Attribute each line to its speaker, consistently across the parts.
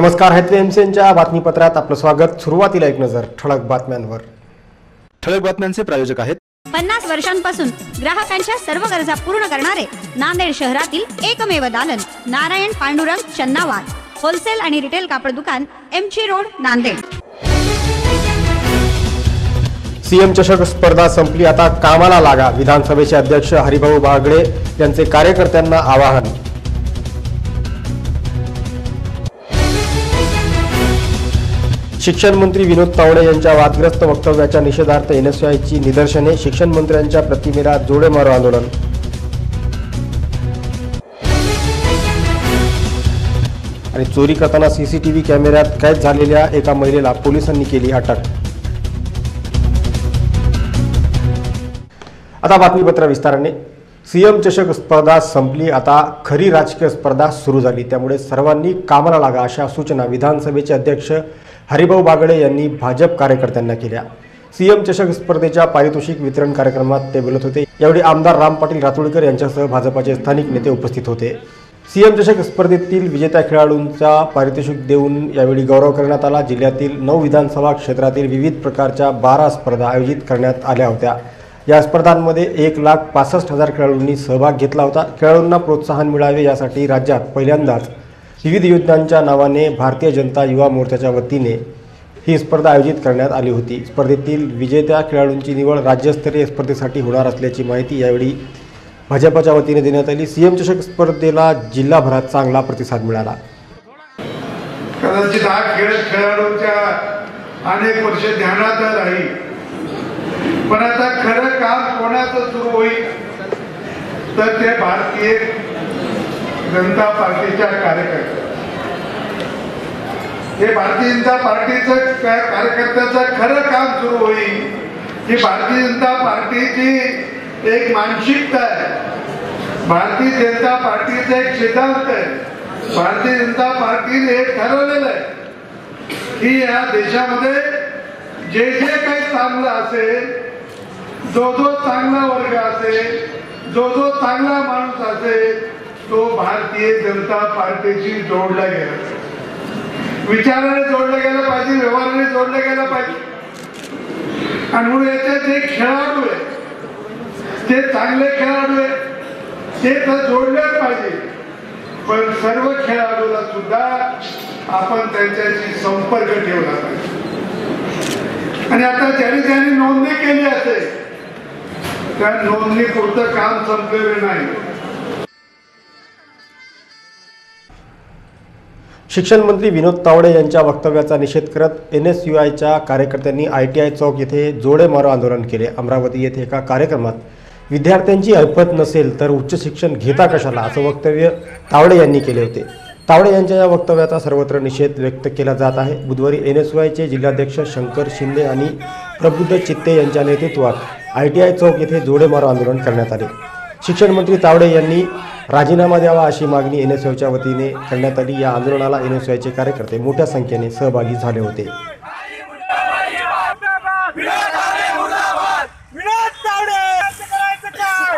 Speaker 1: नमस्कार हैत्वे एमसीएनच्या बातमीपत्रात आपलं स्वागत. सुरुवातीला एक नजर ठळक बातम्यांवर.
Speaker 2: ठळक बातम्यांचे प्रायोजक आहेत.
Speaker 3: पन्नास वर्षांपासून ग्राहकांच्या सर्व गरजा पूर्ण करणारे नांदेड शहरातील एकमेव दालन नारायण पांडुरंग चन्नावार होलसेल आणि रिटेल कापड दुकान एमची रोड नांदेड.
Speaker 1: सीएम चषक स्पर्धा संपली आता कामाला लागा. विधानसभेचे अध्यक्ष हरिभाऊ बागडे यांचे कार्यकर्त्यांना आवाहन. शिक्षण मंत्री विनोद तावडे यांच्या वादग्रस्त वक्तव्याच्या निषेधार्थ एनएसआयची निदर्शने शिक्षण मंत्र्यांच्या प्रतिमेला जोडे मारो आंदोलन. आणि चोरी करताना सीसीटीव्ही कॅमेऱ्यात कैद झालेल्या एका महिलेला पोलिसांनी केली अटक. आता बातमीपत्र विस्ताराने. सीएम चषक स्पर्धा संपली आता खरी राजकीय स्पर्धा सुरू झाली. त्यामुळे सर्वांनी कामाला लागा अशा सूचना विधानसभेचे अध्यक्ष हरिभाऊ बागडे यांनी भाजप कार्यकर्त्यांना केल्या. सीएम चषक स्पर्धेच्या पारितोषिक वितरण कार्यक्रमात ते बोलत होते. यावेळी आमदार राम पाटील रातोडकर यांच्यासह भाजपाचे स्थानिक नेते उपस्थित होते. सीएम चषक स्पर्धेतील विजेत्या खेळाडूंचा पारितोषिक देऊन यावेळी गौरव करण्यात आला. जिल्ह्यातील नऊ विधानसभा क्षेत्रातील विविध प्रकारच्या बारा स्पर्धा आयोजित करण्यात आल्या होत्या. या स्पर्धांमध्ये एक लाख पासष्ट हजार खेळाडूंनी सहभाग घेतला होता. खेळाडूंना प्रोत्साहन मिळावे यासाठी राज्यात पहिल्यांदाच विविध योजनांच्या नावाने भारतीय जनता युवा मोर्चाच्या वतीने ही स्पर्धा आयोजित करण्यात आली होती. स्पर्धेतील विजेत्या खेळाडूंची निवड राज्यस्तरीय स्पर्धेसाठी होणार असल्याची माहिती यावेळी भाजपच्या वतीने देण्यात आली. सीएम चषक स्पर्धेला जिल्हाभरात चांगला प्रतिसाद मिळाला.
Speaker 4: कदाचित हा खेळ खेळाडूंच्या अनेक वर्ष ध्यानात राहील. पण आता खरं काम कोणाचं सुरू होईल? तर ते भारतीय जनता पार्टीच्या कार्यकर्त्या. हे भारतीय जनता पार्टीचं कार्यकर्त्याचं खरं काम सुरू होईल की भारतीय जनता पार्टीची एक मानसिकता आहे. भारतीय जनता पार्टीचा एक सिद्धांत आहे. भारतीय जनता पार्टीने हे ठरवलेलं आहे की या देशामध्ये जे जे काही चांगलं असेल जो जो चांगला वर्ग असेल जो जो चांगला माणूस असेल भारतीय जनता पार्टीशी जोडला गेला. विचाराने जोडलं गेलं पाहिजे व्यवहाराने जोडलं गेलं पाहिजे. आणि म्हणून याचे जे खेळाडू आहे ते चांगले खेळाडू आहे ते तर जोडलेच पाहिजे. पण सर्व खेळाडूला सुद्धा आपण त्यांच्याशी संपर्क ठेवला पाहिजे. आणि आता ज्याने ज्याने नोंदणी केली असेल त्या नोंदणी पुरतं काम संपलेलं नाही.
Speaker 1: शिक्षण मंत्री विनोद तावडे यांच्या वक्तव्याचा निषेध करत एन एस यू आयच्या कार्यकर्त्यांनी आय टी आय चौक येथे जोडे मारो आंदोलन केले. अमरावती येथे एका कार्यक्रमात विद्यार्थ्यांची ऐपत नसेल तर उच्च शिक्षण घेता कशाला असं वक्तव्य तावडे यांनी केले होते. तावडे यांच्या या वक्तव्याचा सर्वत्र निषेध व्यक्त केला जात आहे. बुधवारी एन एस यू आयचे जिल्हाध्यक्ष शंकर शिंदे आणि प्रबुद्ध चित्ते यांच्या नेतृत्वात आय टी आय चौक येथे जोडे मारो आंदोलन करण्यात आले. शिक्षण मंत्री तावडे यांनी राजीनामा द्यावा अशी मागणी एन एस वतीने करण्यात आली. या आंदोलनाला एन एस कार्यकर्ते मोठ्या संख्येने सहभागी झाले होते
Speaker 5: विनोद तावडे करायचं काय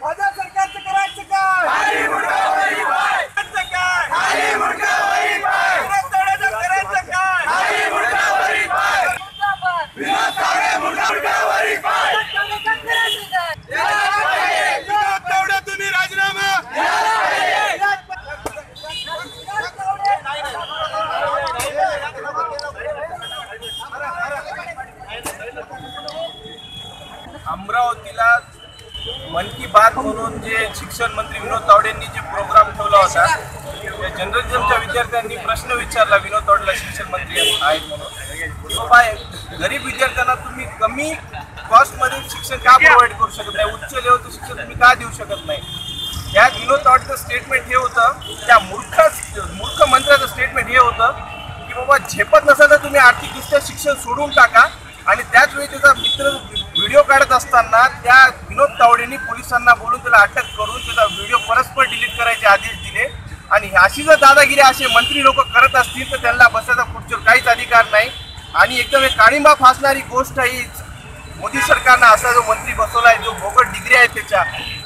Speaker 5: माझ्या सरकारचं करायचं काय करायचं काय विनोद तावडेचं करायचं काय विनोद तावडे तुम्ही राजीनामा
Speaker 6: अमरावतीला मन की बात म्हणून जे शिक्षण मंत्री विनोद तावडेंनी जे प्रोग्राम ठेवला होता त्या जर्नलिझमच्या विद्यार्थ्यांनी प्रश्न विचारला. विनोद तावडेला शिक्षण मंत्री आहेत म्हणून. बाबा गरीब विद्यार्थ्यांना तुम्ही कमी कॉस्टमध्ये शिक्षण का प्रोव्हाइड करू शकत नाही? उच्च लेवलचं शिक्षण तुम्ही का देऊ शकत नाही? या विनोद तावडेचं स्टेटमेंट हे होतं त्या मूर्ख मूर्ख मंत्र्याचं स्टेटमेंट हे होतं की बाबा झेपत नसाल तर तुम्ही आर्थिकदृष्ट्या शिक्षण सोडून टाका. आणि त्याच वेळी त्याचा मित्र व्हिडिओ काढत असताना त्या विनोद तावडेंनी पोलिसांना बोलून त्याला अटक करून त्याचा व्हिडिओ परस्पर डिलीट करायचे आदेश दिले. आणि अशी जर दादागिरी असे मंत्री लोक करत असतील तर त्यांना बसायचा पुढच्या काहीच अधिकार नाही. आणि एकदम एक काळिंबा फासणारी गोष्ट ही. मोदी सरकारनं असा जो मंत्री बसवला आहे जो भोगट डिग्री आहे त्याच्या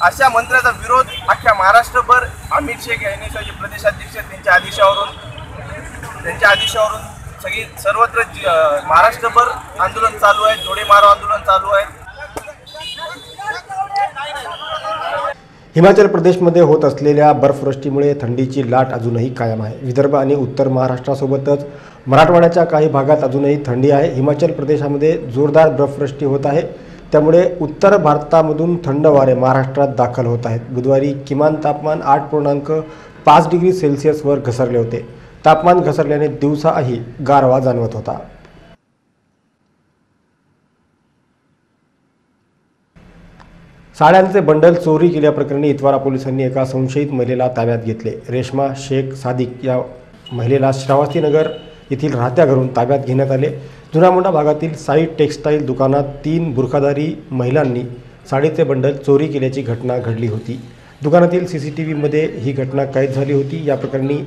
Speaker 6: अशा मंत्र्याचा विरोध अख्ख्या महाराष्ट्रभर अमित शेख यांनी प्रदेशाध्यक्ष आहेत, त्यांच्या आदेशावरून त्यांच्या आदेशावरून सगळी सर्वत्र महाराष्ट्रभर आंदोलन चालू आहे जोडे मारो आंदोलन चालू आहे.
Speaker 1: हिमाचल प्रदेशमध्ये होत असलेल्या बर्फवृष्टीमुळे थंडीची लाट अजूनही कायम आहे. विदर्भ आणि उत्तर महाराष्ट्रासोबतच मराठवाड्याच्या काही भागात अजूनही थंडी आहे. हिमाचल प्रदेशामध्ये जोरदार बर्फवृष्टी होत आहे. त्यामुळे उत्तर भारतामधून थंड वारे महाराष्ट्रात दाखल होत आहेत. बुधवारी किमान तापमान आठ पूर्णांक पाच डिग्री सेल्सिअसवर घसरले होते. तापमान घसरल्याने दिवसाही गारवा जाणवत होता. साड्यांचे बंडल चोरी केल्याप्रकरणी इतवारा पोलिसांनी एका संशयित महिलेला ताब्यात घेतले. रेश्मा शेख सादिक या महिलेला श्रावस्तीनगर येथील राहत्या घरून ताब्यात घेण्यात आले. जुनामुंडा भागातील साई टेक्स्टाईल दुकानात तीन बुरखादारी महिलांनी साडीचे बंडल चोरी केल्याची घटना घडली होती. दुकानातील सी सी टी व्हीमध्ये ही घटना कैद झाली होती. या प्रकरणी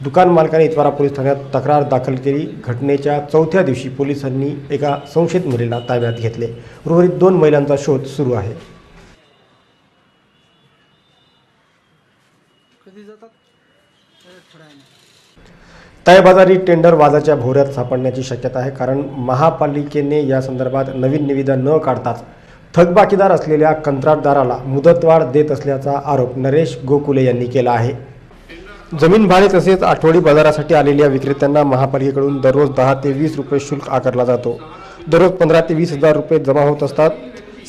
Speaker 1: दुकान मालकाने इतवारा पोलीस ठाण्यात तक्रार दाखल केली. घटनेच्या चौथ्या दिवशी पोलिसांनी एका संशयित महिलेला ताब्यात घेतले. उर्वरित दोन महिलांचा शोध सुरू आहे. तयबाजारी टेंडर वादाच्या भोवऱ्यात सापडण्याची शक्यता आहे कारण महापालिकेने या संदर्भात नवीन निविदा न काढताच थकबाकीदार असलेल्या कंत्राटदाराला मुदतवाढ देत असल्याचा आरोप नरेश गोकुले यांनी केला आहे. जमीन भाडे तसेच आठवडी बाजारासाठी आलेल्या विक्रेत्यांना महापालिकेकडून दररोज दहा ते वीस रुपये शुल्क आकारला जातो. दररोज पंधरा ते वीस हजार रुपये जमा होत असतात.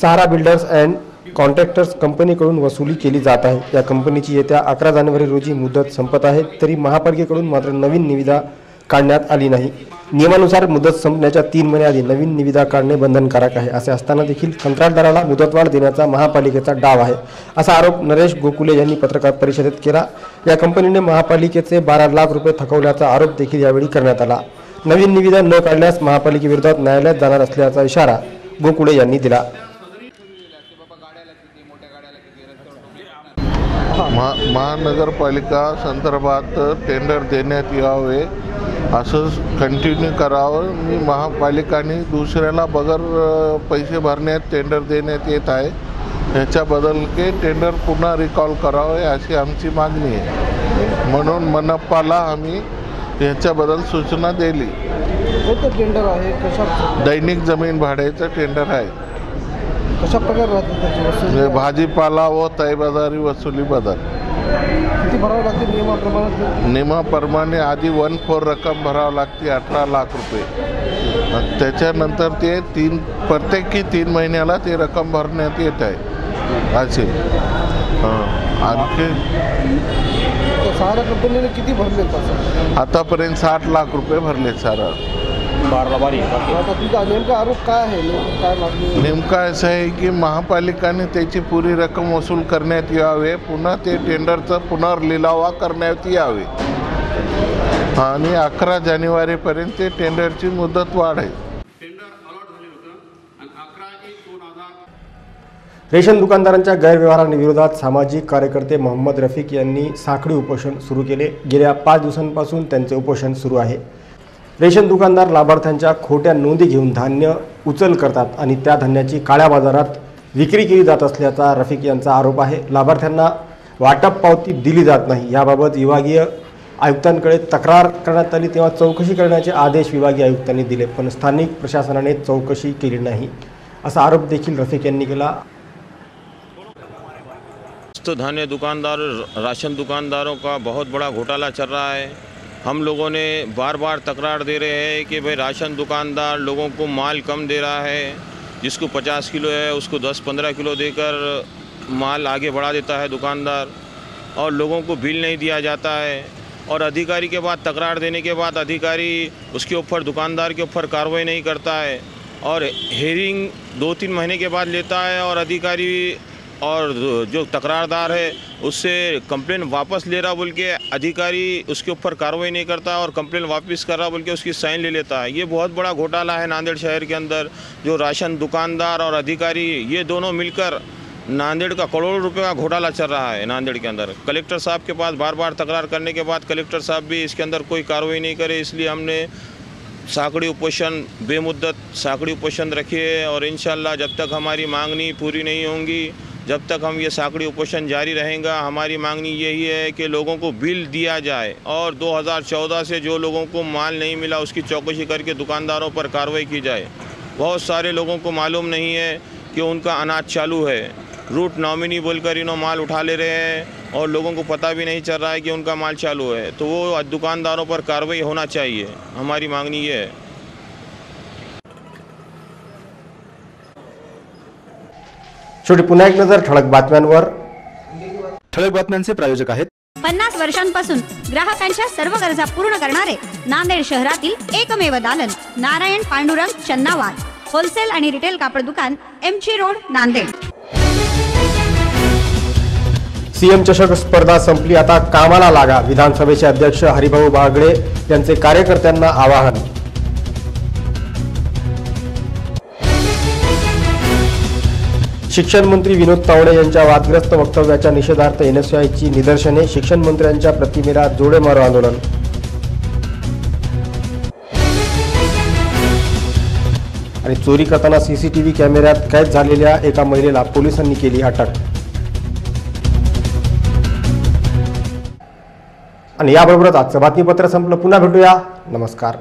Speaker 1: सहारा बिल्डर्स अँड कॉन्ट्रॅक्टर्स कंपनीकडून वसुली केली जात आहे. या कंपनीची येत्या अकरा जानेवारी रोजी मुदत संपत आहे. तरी महापालिकेकडून मात्र नवीन निविदा काढण्यात आली नाही. नियमानुसार मुदत संपण्याच्या तीन महिन्याआधी नवीन निविदा काढणे बंधनकारक आहे असे असताना देखील कंत्राटदाराला मुदतवाढ देण्याचा महापालिकेचा डाव आहे असा आरोप नरेश गोकुले यांनी पत्रकार परिषदेत केला. या कंपनीने महापालिकेचे बारा लाख रुपये थकवल्याचा आरोप देखील यावेळी करण्यात आला. नवीन निविदा न काढल्यास महापालिकेविरोधात न्यायालयात जाणार असल्याचा इशारा गोकुळे यांनी दिला.
Speaker 7: महा महानगरपालिका संदर्भात टेंडर देण्यात यावे असं कंटिन्यू करावं. मी महापालिकाने दुसऱ्याला बगर पैसे भरण्यात टेंडर देण्यात येत आहे. ह्याच्याबद्दल के टेंडर पुन्हा रिकॉल करावे अशी आमची मागणी आहे. म्हणून मनप्पाला आम्ही ह्याच्याबद्दल सूचना दिली.
Speaker 8: टेंडर आहे? कशा
Speaker 7: दैनिक जमीन भाड्याचं टेंडर आहे.
Speaker 8: कशा प्रकारे
Speaker 7: भाजीपाला व तैबाजारी वसुली बदल.
Speaker 8: किती भरावं लागते नियमाप्रमाणे
Speaker 7: नियमाप्रमाणे आधी वन फोर रक्कम भरावं लागते अठरा लाख रुपये. त्याच्यानंतर ते तीन प्रत्येकी तीन महिन्याला ते रक्कम भरण्यात येत आहे. असे. आणखी?
Speaker 8: सहारा कंपनीने किती भरले
Speaker 7: आतापर्यंत साठ लाख रुपये भरले सर.
Speaker 8: आता तुझा नेमका आरोप काय आहे? नेमकं काय मागणी
Speaker 7: नेमकं असं आहे की महापालिकाने त्याची पुरी रक्कम वसूल करण्यात यावे. पुन्हा ते टेंडरचं पुनर्लिलावा करण्यात यावे. आणि अकरा जानेवारीपर्यंत ते टेंडरची मुदत वाढ आहे
Speaker 1: रेशन दुकानदारांच्या गैरव्यवहारांविरोधात सामाजिक कार्यकर्ते मोहम्मद रफिक यांनी साखळी उपोषण सुरू केले. गेल्या पाच दिवसांपासून त्यांचे उपोषण सुरू आहे. रेशन दुकानदार लाभार्थ्यांच्या खोट्या नोंदी घेऊन धान्य उचल करतात आणि त्या धान्याची काळ्या बाजारात विक्री केली जात असल्याचा रफिक यांचा आरोप आहे. लाभार्थ्यांना वाटप पावती दिली जात नाही. याबाबत विभागीय आयुक्तांकडे तक्रार करण्यात आली तेव्हा चौकशी करण्याचे आदेश विभागीय आयुक्तांनी दिले पण स्थानिक प्रशासनाने चौकशी केली नाही असा आरोप देखील रफिक यांनी केला.
Speaker 9: धान्य दुकानदार राशन दुकानदारों का बहुत बड़ा घोटाला चल रहा है। हम लोगों ने बार बार तकरार दे रहे हैं कि भाई राशन दुकानदार लोगों को माल कम दे रहा है, जिसको 50 किलो है, उसको 10-15 किलो देकर माल आगे बढ़ा देता है दुकानदार और लोगों को बिल नहीं दिया जाता है। और अधिकारी के बाद तकरार देने के बाद अधिकारी उसके ऊपर, दुकानदार के ऊपर कार्रवाई नहीं करता है और हेयरिंग दो तीन महीने के बाद लेता है और अधिकारी और जो तकरारदार है, उससे कंप्लेन वापस ले रहा बोल के अधिकारी उसके ऊपर कार्रवाई नहीं करता और कंप्लेन वापस कर रहा बोल के उसकी साइन ले लेता है। ये बहुत बड़ा घोटाला है नांदेड़ शहर के अंदर। जो राशन दुकानदार और अधिकारी, ये दोनों मिलकर नांदेड़ का करोड़ों रुपए का घोटाला चल रहा है नांदेड़ के अंदर। कलेक्टर साहब के पास बार बार तकरार करने के बाद कलेक्टर साहब भी इसके अंदर कोई कार्रवाई नहीं करे, इसलिए हमने साकड़ी उपोषण बेमुद्दत साकड़ी उपोषण रखी है और इन जब तक हमारी मांग नहीं पूरी नहीं होंगी जब तक हम ये साकड़ी उपोषण जारी रहेगा, हमारी मांगनी यही है कि लोगों को बिल दिया जाए। और 2014 से जो लोगों को माल नहीं मिला, उसकी चौकसी करके दुकानदारों पर कार्रवाई की जाए। बहुत सारे लोगों को मालूम नहीं है कि उनका अनाज चालू है। रूट नॉमिनी बोलकर इन्हों माल उठा ले रहे हैं और लोगों को पता भी नहीं चल रहा है कि उनका माल चालू है। तो वो दुकानदारों पर कार्रवाई होना चाहिए। हमारी मांगनी ये है।
Speaker 1: शेवटी पुन्हा एक नजर ठळक बातम्यांवर.
Speaker 2: ठळक बातम्यांचे प्रायोजक आहेत.
Speaker 3: पन्नास वर्षांपासून ग्राहकांच्या सर्व गरजा पूर्ण करणारे नांदेड शहरातील एकमेव दालन नारायण पांडुरंग चन्नावार होलसेल आणि रिटेल कापड दुकान एमची रोड नांदेड.
Speaker 1: सीएम चषक स्पर्धा संपली आता कामाला लागा विधानसभेचे अध्यक्ष हरिभाऊ बागडे यांचे कार्यकर्त्यांना आवाहन. शिक्षण मंत्री विनोद तावडे यांच्या वादग्रस्त वक्तव्याच्या निषेधार्थ एनएसआयची निदर्शने शिक्षण मंत्र्यांच्या प्रतिमेला जोडे मारो आंदोलन. आणि चोरी करताना सीसीटीव्ही कॅमेऱ्यात कैद झालेल्या एका महिलेला पोलिसांनी केली अटक. आणि याबरोबरच आजचं बातमीपत्र संपलं. पुन्हा भेटूया. नमस्कार.